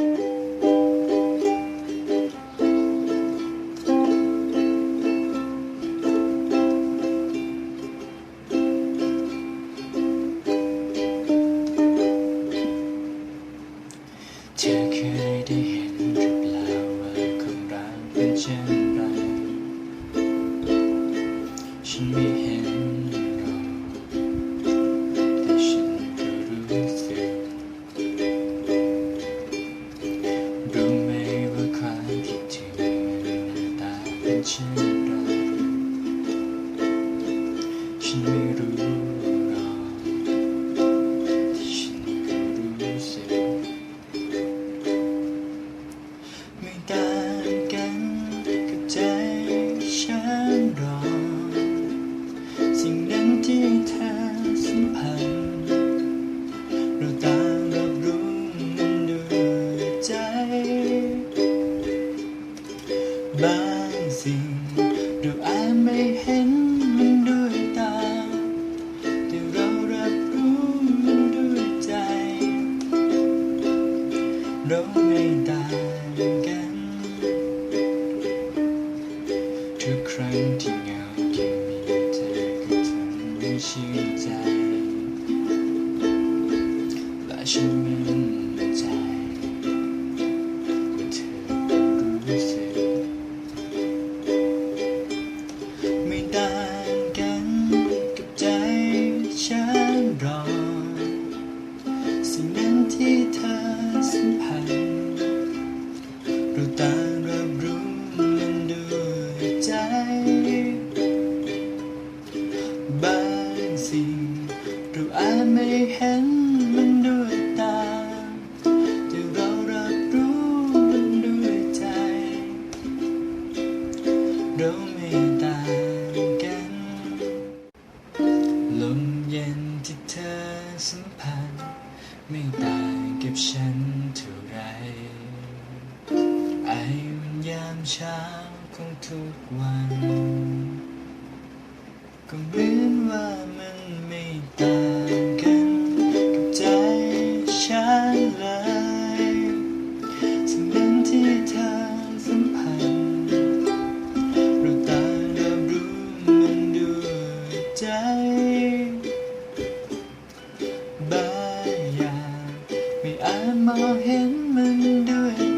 เธ ฉันไม่รู้หรอกแต่ฉันก็รู้สึกไม่ต่างกันกับใจฉันหรอกสิ่งนั้นที่เธอสัมพันธ์เราต่างรับรู้มันด้วยใจบางสิ่งเราอาจไม่เห็น ราไม่ต่างกัน ทุกครั้งที่เหงาแค่มีเธอก็ทำให้ชื่นใจและฉัน เราไม่เห็นมันด้วยตา แต่เรารับรู้มันด้วยใจ เราไม่ต่างกัน ลมเย็นที่เธอสัมผัสไม่ต่างกับฉันเท่าไร ไอวันยามเช้าของทุกวัน ก็เหมือนว่ามันไม่ บางอย่างไม่อาจมองเห็นมันด้วย